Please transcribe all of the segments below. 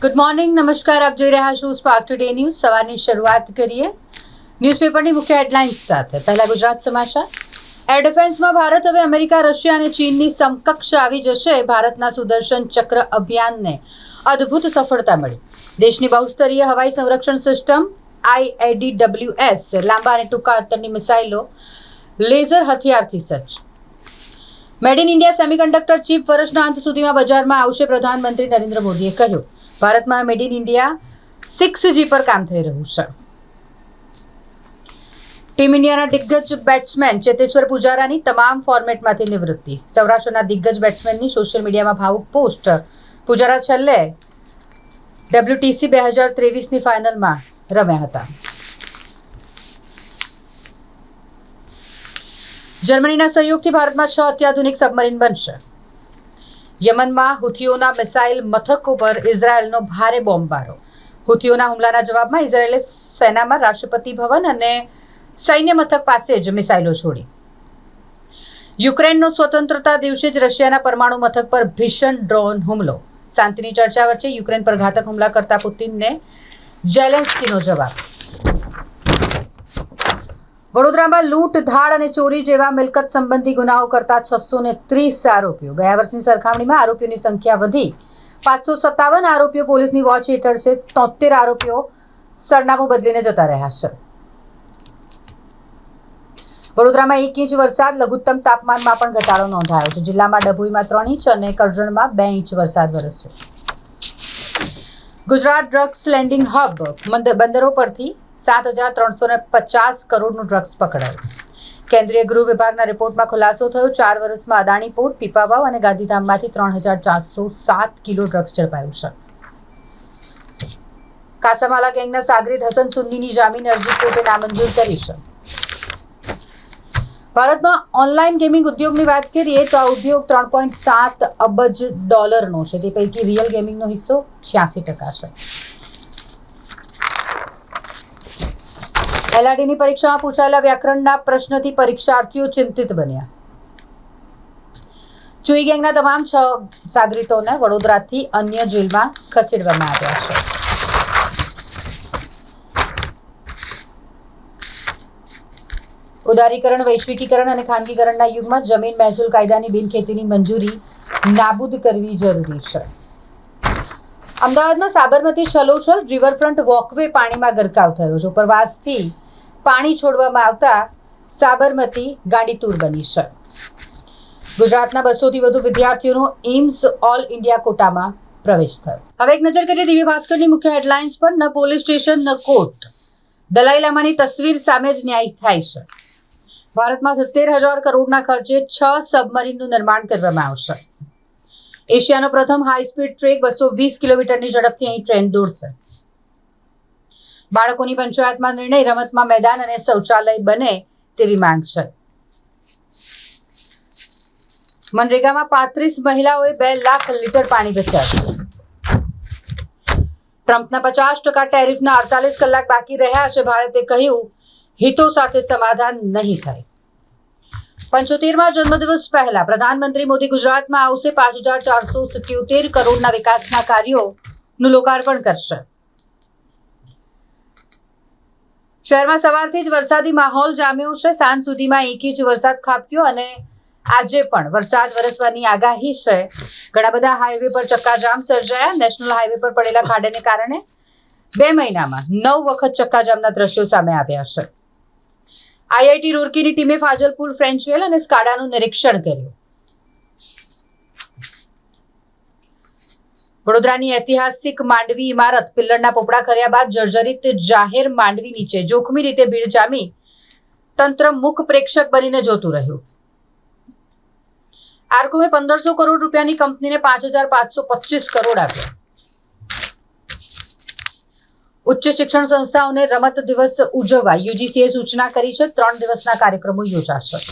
Good morning નમસ્કાર, આપ જોઈ રહ્યા છો સ્પાર્ક ટુડે ન્યૂઝ સવારની શરૂઆત કરીએ. ન્યૂઝપેપરની મુખ્ય હેડલાઇન્સ સાથે. પહેલા ગુજરાત સમાચાર. એર ડિફેન્સમાં ભારત હવે અમેરિકા, રશિયા અને ચીનની સમકક્ષ આવી જશે. ભારતના સુદર્શન ચક્ર અભિયાનને અદ્ભુત સફળતા મળી. દેશની બહુસ્તરીય હવાઈ સંરક્ષણ સિસ્ટમ આઈએડીડબ્લ્યુએસ લાંબા અને ટૂંકા અંતરની મિસાઇલો, લેઝર હથિયારથી સજ્જ. Made in India semiconductor chip વર્ષના અંત સુધીમાં બજારમાં આવશે, પ્રધાનમંત્રી નરેન્દ્ર મોદીએ કહ્યું. ભારતમાં made in India six G પર કામ થઈ રહ્યું છે. ટીમ ઇન્ડિયાના દિગ્ગજ બેટ્સમેન ચેતેશ્વર પુજારાની તમામ ફોર્મેટમાંથી નિવૃત્તિ. સૌરાષ્ટ્રના દિગ્ગજ બેટ્સમેનની સોશિયલ મીડિયામાં ભાવુક પોસ્ટ પુજારા છેલ્લે ડબ્લ્યુટીસી બે હજાર ત્રેવીસની ફાઇનલમાં રમ્યા હતા. જર્મનીના સહયોગથી ભારતમાં છ અત્યાધુનિક સબમરીન બનશે. યમનમાં હુથીઓના મિસાઇલ મથક ઉપર ઇઝરાયલનો ભારે બોમ્બારો હુથીઓના હુમલાના જવાબમાં ઇઝરાયેલે સેનામાં રાષ્ટ્રપતિ ભવન અને સૈન્ય મથક પાસે જ મિસાઇલો છોડી. યુક્રેનનો સ્વતંત્રતા દિવસે જ રશિયાના પરમાણુ મથક પર ભીષણ ડ્રોન હુમલો. શાંતિની ચર્ચા વચ્ચે યુક્રેન પર ઘાતક હુમલા કરતા પુતિનને જેલેન્સ્કીનો જવાબ. વડોદરામાં લૂંટ, ધાડ અને ચોરી જેવા મિલકત સંબંધી ગુનાઓ કરતા છસો ને ત્રીસ આરોપીઓ. ગયા વર્ષની સરખામણીમાં આરોપીઓની સંખ્યા વધી. પાંચસો સત્તાવન આરોપીઓ પોલીસની વોચ હેઠળ છે. તોતેર આરોપીઓ સરનામું બદલીને જતા રહ્યા છે. વડોદરામાં એક ઇંચ વરસાદ, લઘુત્તમ તાપમાનમાં પણ ઘટાડો નોંધાયો છે. જિલ્લામાં ડભોઈમાં ત્રણ ઇંચ અને કરજણમાં બે ઇંચ વરસાદ વરસ્યો. ગુજરાત ડ્રગ્સ લેન્ડિંગ હબ બંદરો પરથી સાત હજાર ત્રણસો ને પચાસ કરોડનું ડ્રગ્સ પકડાયું. કેન્દ્રીય ગૃહ વિભાગના રિપોર્ટમાં ખુલાસો થયો. ચાર વર્ષમાં અદાણી પોર્ટ, પીપાવાવ અને ગાંધીધામમાંથી ત્રણ હજાર ચારસો સાત કિલો ડ્રગ્સ ઝડપાયું છે. કાસામાલા ગેંગના સાગરીત હસન સુન્નીની જામીન અરજી કોર્ટે નામંજૂર કરી છે. ભારતમાં ઓનલાઈન ગેમિંગ ઉદ્યોગની વાત કરીએ તો આ ઉદ્યોગ ત્રણ પોઈન્ટ સાત અબજ ડોલરનો છે. તે પૈકી રિયલ ગેમિંગનો હિસ્સો છ્યાસી ટકા છે. એલઆરડીની પરીક્ષામાં પૂછાયેલા વ્યાકરણના પ્રશ્નથી પરીક્ષાર્થીઓ ચિંતિત બન્યા. ચુઈ ગેંગના તમામ છ સાગરીતોને વડોદરાથી અન્ય જેલમાં ખસેડવામાં આવ્યા છે. ઉદારીકરણ, વૈશ્વિકીકરણ અને ખાનગીકરણના યુગમાં જમીન, મહેસૂલ કાયદાની બિનખેતીની મંજૂરી નાબૂદ કરવી જરૂરી છે. અમદાવાદમાં સાબરમતી છલોછલ રિવરફ્રન્ટ વોકવે પાણીમાં ગરકાવ થયો છે. ઉપરવાસથી પાણી છોડવામાં આવતા સાબરમતી ગાંડીતુર બની છે. ગુજરાતના બસોથી વધુ વિદ્યાર્થીઓનો એમ્સ ઓલ ઇન્ડિયા કોટામાં પ્રવેશ થયો. હવે એક નજર કરીએ દિવ્ય ભાસ્કરની મુખ્ય હેડલાઇન્સ પર. ન પોલીસ સ્ટેશન, ન કોર્ટ. દલાઈ લામાની તસવીર સામે જ ન્યાય થાય છે. ભારતમાં સિત્તેર હજાર કરોડના ખર્ચે છ સબમરીનનું નિર્માણ કરવામાં આવશે. એશિયાનો પ્રથમ હાઈ સ્પીડ ટ્રેક બસો વીસ કિલોમીટરની ઝડપથી અહીં ટ્રેન દોડશે. બાળકોની પંચાયતમાં નિર્ણય, રમતમાં મેદાન અને શૌચાલય બને તેવી માંગ છે. મનરેગામાં પાંત્રીસ મહિલાઓએ બે લાખ લીટર પાણી બચાવ્યું. ટ્રમ્પના પચાસ ટકા ટેરિફના અડતાલીસ કલાક બાકી રહ્યા છે. ભારતે કહ્યું, હિતો સાથે સમાધાન નહીં થાય. પંચોતેરમાં જન્મદિવસ પહેલા પ્રધાનમંત્રી મોદી ગુજરાતમાં આવશે. પાંચ હજાર ચારસો સિત્યોતેર કરોડના વિકાસના કાર્યોનું લોકાર્પણ કરશે. શહેરમાં સવારથી જ વરસાદી માહોલ જામ્યો છે. સાંજ સુધીમાં એક ઇંચ વરસાદ ખાબક્યો અને આજે પણ વરસાદ વરસવાની આગાહી છે. ઘણા બધા હાઈવે પર ચક્કાજામ સર્જાયા. નેશનલ હાઈવે પર પડેલા ખાડાને કારણે બે મહિનામાં નવ વખત ચક્કાજામના દ્રશ્યો સામે આવ્યા છે. આઈઆઈટી રૂરકીની ટીમે ફાજલપુર, ફ્રેન્ચવેલ અને સ્કાડાનું નિરીક્ષણ કર્યું. વડોદરાની ઐતિહાસિક માંડવી ઇમારત પિલ્લરના પોપડા કર્યા બાદ જર્જરિત જાહેર માંડવી નીચે જોખમી રીતે ભીડ જામી. તંત્ર મુખ પ્રેક્ષક બનીને જોતું રહ્યું. આર્કોમે પંદરસો કરોડ રૂપિયાની કંપનીને પાંચ હજાર પાંચસો પચીસ કરોડ આપ્યા. ઉચ્ચ શિક્ષણ સંસ્થાઓને રમત દિવસ ઉજવવા યુજીસીએ સૂચના કરી છે. ત્રણ દિવસના કાર્યક્રમો યોજાશે.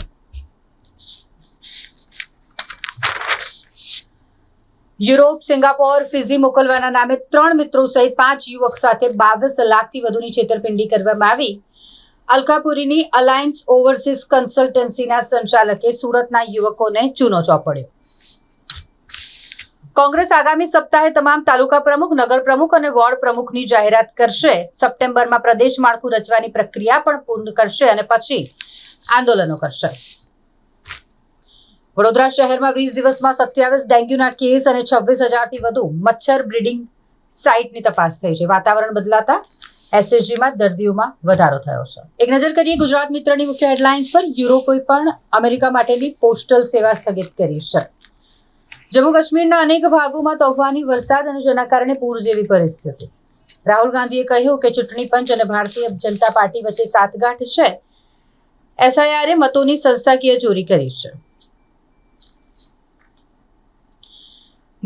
યુરોપ, સિંગાપોર ફિઝી મોકલવાના નામે ત્રણ મિત્રો સહિત પાંચ યુવક સાથે બાવીસ લાખથી વધુની છેતરપિંડી કરવામાં આવી. અલકાપુરીની અલાયન્સ ઓવરસીઝ કન્સલ્ટન્સીના સંચાલકે સુરતના યુવકોને ચૂનો ચોપડ્યો. કોંગ્રેસ આગામી સપ્તાહે તમામ તાલુકા પ્રમુખ, નગર પ્રમુખ અને વોર્ડ પ્રમુખની જાહેરાત કરશે. સપ્ટેમ્બરમાં પ્રદેશ માળખું રચવાની પ્રક્રિયા પણ પૂર્ણ કરશે અને પછી આંદોલનો કરશે. વડોદરા શહેરમાં વીસ દિવસમાં સત્યાવીસ ડેન્ગ્યુના કેસ અને છવ્વીસ હજારથી વધુ મચ્છર બ્રીડિંગ સાઇટની તપાસ થઈ છે. વાતાવરણ બદલાતા એસએસજીમાં દર્દીઓમાં વધારો થયો છે. એક નજર કરીએ ગુજરાત મિત્રની મુખ્ય હેડલાઇન્સ પર યુરોપોએ પણ અમેરિકા માટેની પોસ્ટલ સેવા સ્થગિત કરી છે. જમ્મુ કાશ્મીરના અનેક ભાગોમાં તોફાની, વરસાદ અને જેના કારણે પૂર જેવી પરિસ્થિતિ. રાહુલ ગાંધીએ કહ્યું કે ચૂંટણી પંચ અને ભારતીય જનતા પાર્ટી વચ્ચે સાતગાંઠ છે. એસઆઈઆરે મતોની સંસ્થાકીય ચોરી કરી છે.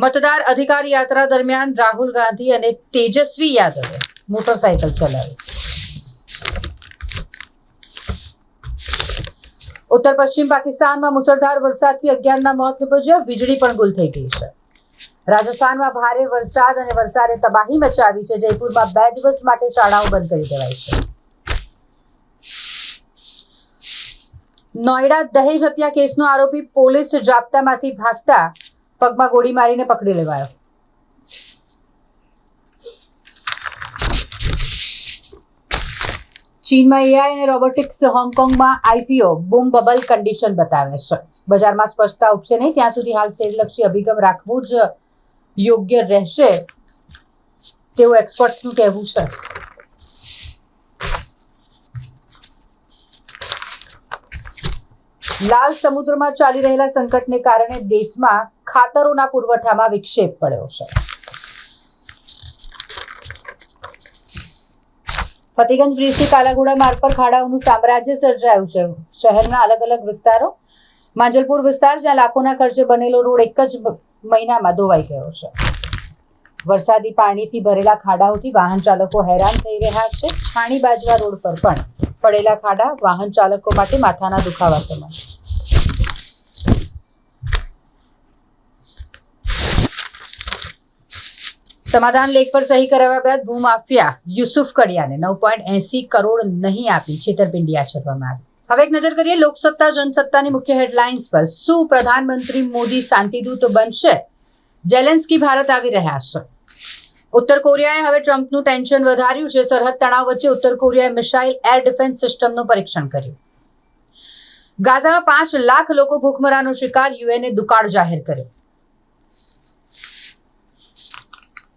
મતદાર અધિકાર યાત્રા દરમિયાન રાહુલ ગાંધી અને તેજસ્વી યાદવે મોટરસાયકલ ચલાવી. ઉત્તર પશ્ચિમ પાકિસ્તાનમાં મુસળધાર વરસાદથી અગિયારના મોત નિપજ્યા. વીજળી પણ ગુલ થઈ ગઈ છે. રાજસ્થાનમાં ભારે વરસાદ અને વરસાદે તબાહી મચાવી છે. જયપુરમાં બે દિવસ માટે શાળાઓ બંધ કરી દેવાઈ છે. નોઈડા દહેજ હત્યા કેસનો આરોપી પોલીસ જાપ્તામાંથી ભાગતા પગમાં ગોળી મારીને પકડી લેવાયો. ચીનમાં એઆઈ અને રોબોટિક્સ હોંગકોંગમાં આઈપીઓ બૂમ બબલ કન્ડિશન બતાવે છે. બજારમાં સ્પષ્ટતા ઉપસે નહીં, ત્યાં સુધી હાલ શેરલક્ષી અભિગમ રાખવું જ યોગ્ય રહેશે. તેવું એક્સપર્ટ્સનું કહેવું છે. લાલ સમુદ્રમાં ચાલી રહેલા સંકટને કારણે દેશમાં ખાતરોના પુરવઠામાં વિક્ષેપ પડ્યો છે. ફતેગંજ બ્રિજથી કાલાઘોડા માર્ગ પર ખાડાઓનું સામ્રાજ્ય સર્જાયું છે. શહેરના અલગ અલગ વિસ્તારો, માંજલપુર વિસ્તાર, જ્યાં લાખોના ખર્ચે બનેલો રોડ એક જ મહિનામાં ધોવાઈ ગયો છે. વરસાદી પાણીથી ભરેલા ખાડાઓથી વાહન ચાલકો હેરાન થઈ રહ્યા છે. પાણી બાજવા રોડ પર પણ પડેલા ખાડા વાહન ચાલકો માટે માથાના દુખાવા સમાન સમાધાન લેખ પર સહી કરાવ્યા બાદ ભૂમાફિયા યુસુફ કડિયાને નવ પોઈન્ટ એસી કરોડ નહીં આપી છેતરપિંડી આચરવામાં આવી. હવે એક નજર કરીએ લોકસત્તા, જનસત્તાની મુખ્ય હેડલાઇન્સ પર. શું પ્રધાનમંત્રી મોદી શાંતિદૂત બનશે? જેલેન્સ્કી ભારત આવી રહ્યા છે. ઉત્તર કોરિયાએ હવે ટ્રમ્પનું ટેન્શન વધાર્યું છે. સરહદ તણાવ વચ્ચે ઉત્તર કોરિયાએ મિસાઇલ એર ડિફેન્સ સિસ્ટમનું પરીક્ષણ કર્યું. ગાઝામાં પાંચ લાખ લોકો ભૂખમરાનો શિકાર યુએને દુકાળ જાહેર કર્યો.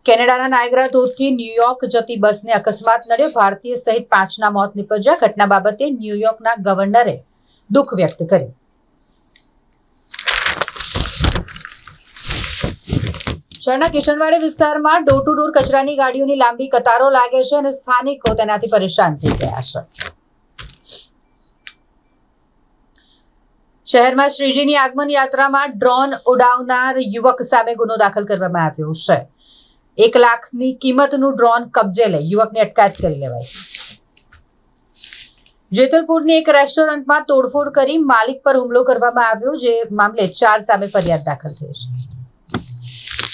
કેનેડાના નાયગ્રા ધોધથી ન્યુયોર્ક જતી બસને અકસ્માત નડ્યો. ભારતીય સહિત પાંચના મોત નિપજ્યા. ઘટના બાબતે ન્યુયોર્કના ગવર્નરે દુઃખ વ્યક્ત કર્યું. શહેરના કિશનવાડી વિસ્તારમાં ડોર ટુ ડોર કચરાની ગાડીઓની લાંબી કતારો લાગે છે અને સ્થાનિકો તેનાથી પરેશાન થઈ ગયા છે. શહેરમાં શ્રીજીની આગમન યાત્રામાં ડ્રોન ઉડાવનાર યુવક સામે ગુનો દાખલ કરવામાં આવ્યો છે. એક લાખની કિંમતનું ડ્રોન કબજે લઈ, યુવકની અટકાયત કરી લેવાઈ. જેતલપુરની એક રેસ્ટોરન્ટમાં તોડફોડ કરી માલિક પર હુમલો કરવામાં આવ્યો, જે મામલે ચાર સામે ફરિયાદ દાખલ થઈ છે.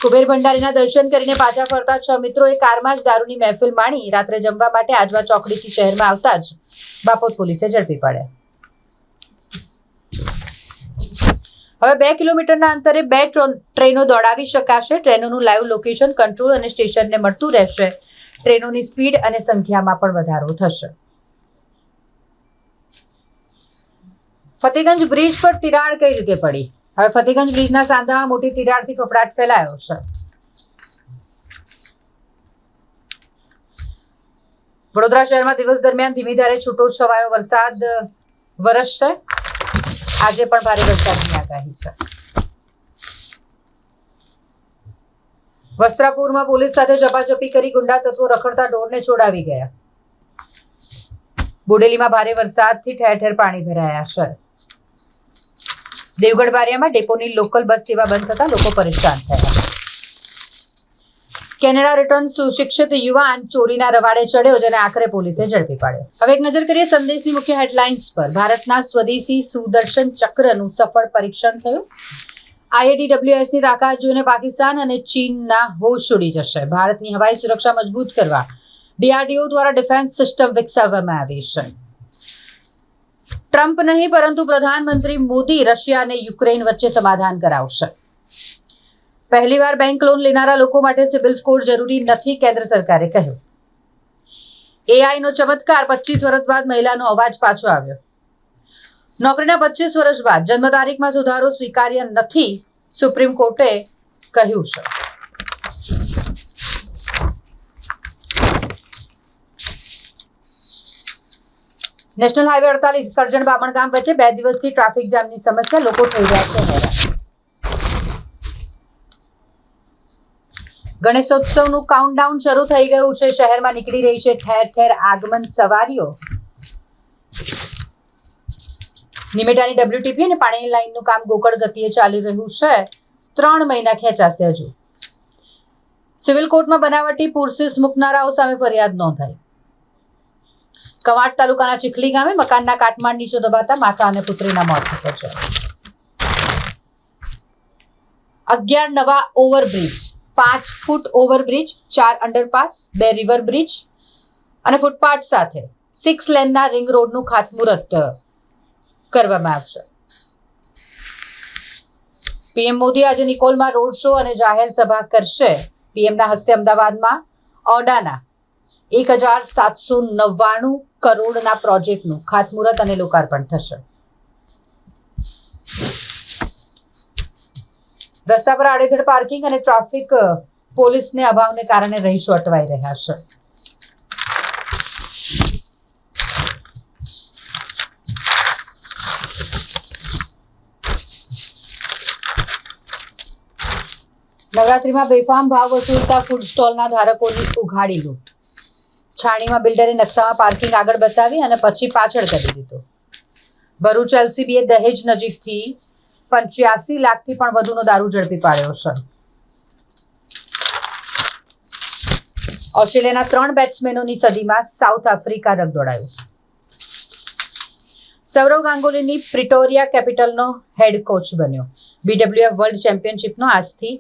કુબેર ભંડારીના દર્શન કરીને પાછા ફરતા છ મિત્રોએ કારમાં જ દારૂની મહેફિલ માણી, રાત્રે જમવા માટે આજવા ચોકડીથી શહેરમાં આવતા જ બાપોદ પોલીસે ઝડપી પાડ્યા. હવે બે કિલોમીટરના અંતરે બે ટ્રેનો દોડાવી શકાશે. ટ્રેનોનું લાઈવ લોકેશન કંટ્રોલ અને સ્ટેશનને મળતું રહેશે. ટ્રેનોની સ્પીડ અને સંખ્યામાં પણ વધારો થશે. ફતેગંજ બ્રિજ પર તિરાડ કઈ રીતે પડી? હવે ફતેગંજ બ્રિજના સાંધામાં મોટી તિરાડથી ફફડાટ ફેલાયો છે. વડોદરા શહેરમાં દિવસ દરમિયાન ધીમી ધારે છૂટો છવાયો વરસાદ વરસશે. આજે પણ ભારે વરસાદની આગાહી છે. વસ્ત્રાપુરમાં પોલીસ સાથે ઝપાઝપી કરી ગુંડા તત્વો રખડતા ઢોરને છોડાવી ગયા. બોડેલીમાં ભારે વરસાદથી ઠેર ઠેર પાણી ભરાયા છે. દેવગઢ બારિયામાં ડેપોની લોકલ બસ સેવા બંધ થતા લોકો પરેશાન થયા. કેનેડા રિટર્ન સુશિક્ષિત યુવાન ચોરીના રવાડે ચડ્યો જેને આખરે પોલીસે ઝડપી પાડ્યો. હવે એક નજર કરીએ સંદેશની મુખ્ય હેડલાઇન્સ પર. ભારતના સ્વદેશી સુદર્શન ચક્રનું સફળ પરીક્ષણ થયું. આઈએડીડબ્લ્યુએસની તાકાત જોઈને પાકિસ્તાન અને ચીનના હોશ ઉડી જશે. ભારતની હવાઈ સુરક્ષા મજબૂત કરવા ડીઆરડીઓ દ્વારા ડિફેન્સ સિસ્ટમ વિકસાવવામાં આવી છે. ટ્રમ્પ નહીં, પરંતુ પ્રધાનમંત્રી મોદી રશિયા અને યુક્રેન વચ્ચે સમાધાન કરાવશે. પહેલીવાર બેંક લોન લેનારા લોકો માટે સિવિલ સ્કોર જરૂરી નથી, કેન્દ્ર સરકારે કહ્યું. એઆઈનો ચમત્કાર પચીસ વર્ષ બાદ મહિલાનો અવાજ પાછો આવ્યો. નોકરીના પચીસ વર્ષ બાદ જન્મ તારીખમાં સુધારો સ્વીકાર્ય નથી, સુપ્રીમ કોર્ટે કહ્યું છે. નેશનલ હાઈવે અડતાલીસ કરજણ બામણ ગામ વચ્ચે બે દિવસથી ટ્રાફિક જામની સમસ્યા, લોકો થઈ રહ્યા છે હેરાન. ગણેશોત્સવનું કાઉન્ટડાઉન શરૂ થઈ ગયું છે. શહેરમાં નીકળી રહી છે ઠેર ઠેર આગમન સવારીઓ. નિમેટાની ડબ્લ્યુટીપી અને પાણીની લાઇનનું કામ ગોકળ ગતિએ ચાલી રહ્યું છે. ત્રણ મહિના ખેંચાશે હજુ. સિવિલ કોર્ટમાં બનાવટી પુરસીસ મૂકનારાઓ સામે ફરિયાદ નોંધાઈ. કવાટ તાલુકાના ચીખલી ગામે મકાનના કાટમાળ નીચે દબાતા માતા અને પુત્રીના મોત છે અગિયાર નવા ઓવરબ્રિજ. પાંચ ફૂટ ઓવરબ્રિજ ચાર અંડરપાસ, બે રિવર બ્રિજ અને ફૂટપાથ સાથે સિક્સ લેનના રિંગ રોડનું ખાતમુહૂર્ત કરવામાં આવશે. પીએમ મોદી આજે નિકોલમાં રોડ શો અને જાહેર સભા કરશે. પીએમના હસ્તે અમદાવાદમાં ઓડાના એક હજાર સાતસો નવ્વાણું કરોડના પ્રોજેક્ટનું ખાતમુહૂર્ત અને લોકાર્પણ થશે. રસ્તા પર આડેધડ પાર્કિંગ અને ટ્રાફિક પોલીસને અભાવને કારણે રહીશો અટવાઈ રહ્યા છે. નવરાત્રીમાં બેફામ ભાવ વસૂલતા ફૂડ સ્ટોલના ધારકોની ઉઘાડી લૂંટ. છાણીમાં બિલ્ડરે નકશામાં પાર્કિંગ આગળ બતાવી અને પછી પાછળ કરી દીધું. ભરૂચ એલસીબીએ દહેજ નજીકથી પંચ્યાસી લાખથી પણ વધુનો દારૂ ઝડપી પાડ્યો છે. ઓસ્ટ્રેલિયાના ત્રણ બેટ્સમેનોની સદીમાં સાઉથ આફ્રિકા રગદોડાયું. સૌરવ ગાંગુલીની પ્રિટોરિયા કેપિટલનો હેડ કોચ બન્યો. બીડબ્લ્યુએફ વર્લ્ડ ચેમ્પિયનશિપનો આજથી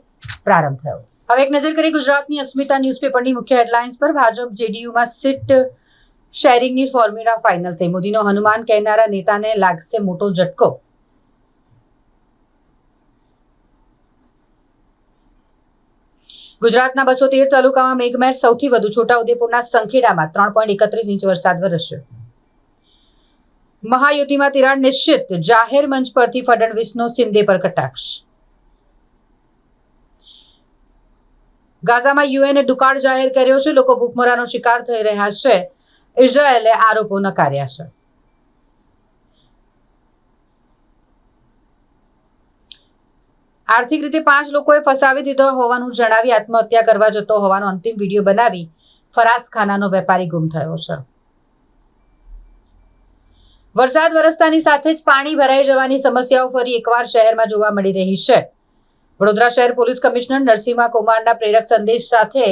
પ્રારંભ થયો. હવે એક નજર કરીએ ગુજરાતની અસ્મિતા ન્યૂઝપેપરની મુખ્ય હેડલાઇન્સ પર. ભાજપ જેડીયુમાં સીટ શેરિંગની ફોર્મ્યુલા ફાઇનલ થઈ. મોદીનો હનુમાન કહેનારા નેતાને લાગશે મોટો ઝટકો. ગુજરાતના બસો તેર તાલુકામાં મેઘમહેર સૌથી વધુ છોટાઉદેપુરના સંખેડામાં ત્રણ પોઈન્ટ એકત્રીસ ઇંચ વરસાદ વરસ્યો. મહાયુતિમાં તિરાડ નિશ્ચિત, જાહેર મંચ પરથી ફડણવીસનો સિંધે પર કટાક્ષ. ગાઝામાં યુએને દુકાળ જાહેર કર્યો છે, લોકો ભૂખમરાનો શિકાર થઈ રહ્યા છે. ઇઝરાયેલે આરોપો નકાર્યા છે. આર્થિક રીતે પાંચ લોકોએ ફસાવી દીધો હોવાનું જણાવી આત્મહત્યા કરવા જતો હોવાનો અંતિમ વીડિયો બનાવી ફરાસખાનાનો વેપારી ગુમ થયો છે. વરસાદ વરસતાની સાથે જ પાણી ભરાઈ જવાની સમસ્યાઓ ફરી એકવાર શહેરમાં જોવા મળી રહી છે. વડોદરા શહેર પોલીસ કમિશનર નરસિંહા કુમારના પ્રેરક સંદેશ સાથે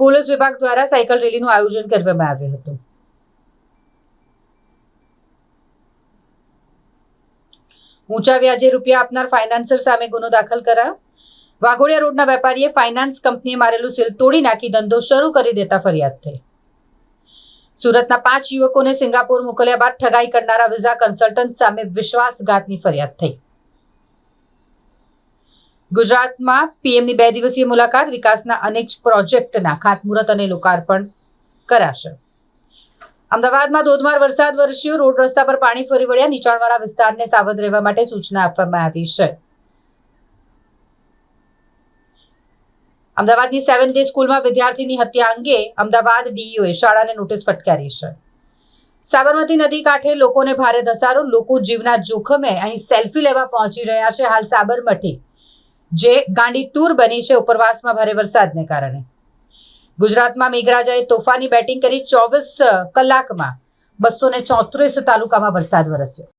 પોલીસ વિભાગ દ્વારા સાયકલ રેલીનું આયોજન કરવામાં આવ્યું હતું. ઊંચા વ્યાજે રૂપિયા આપનાર ફાઇનાન્સર સામે ગુનો દાખલ કરાયો. વાઘોડિયા રોડના વેપારીએ ફાઇનાન્સ કંપનીએ મારેલું સીલ તોડી નાખી, ધંધો શરૂ કરી દેતા ફરિયાદ થઈ. સુરતના પાંચ યુવકોને સિંગાપુર મોકલ્યા બાદ ઠગાઈ કરનારા વિઝા કન્સલ્ટન્ટ સામે વિશ્વાસઘાતની ફરિયાદ થઈ. ગુજરાતમાં પીએમની બે દિવસીય મુલાકાત, વિકાસના અનેક પ્રોજેક્ટના ખાતમુહૂર્ત અને લોકાર્પણ કરાશે. અમદાવાદમાં ધોધમાર વરસાદ વરસ્યો. રોડ રસ્તા પર પાણી ફરી વળ્યા. નીચાણવાળા વિસ્તારને સાવધ રહેવા માટે સૂચના આપવામાં આવી છે. અમદાવાદની સેવન ડે સ્કૂલમાં વિદ્યાર્થીની હત્યા અંગે અમદાવાદ ડીઈઓએ શાળાને નોટિસ ફટકારી છે. સાબરમતી નદી કાંઠે લોકોને ભારે ધસારો. લોકો જીવના જોખમે અહીં સેલ્ફી લેવા પહોંચી રહ્યા છે. હાલ સાબરમતી, જે ગાંડીતુર બની છે, ઉપરવાસમાં ભારે વરસાદને કારણે. ગુજરાતમાં મેઘરાજાએ તોફાની બેટિંગ કરી ચોવીસ કલાકમાં બસો ચોત્રીસ તાલુકામાં વરસાદ વરસ્યો.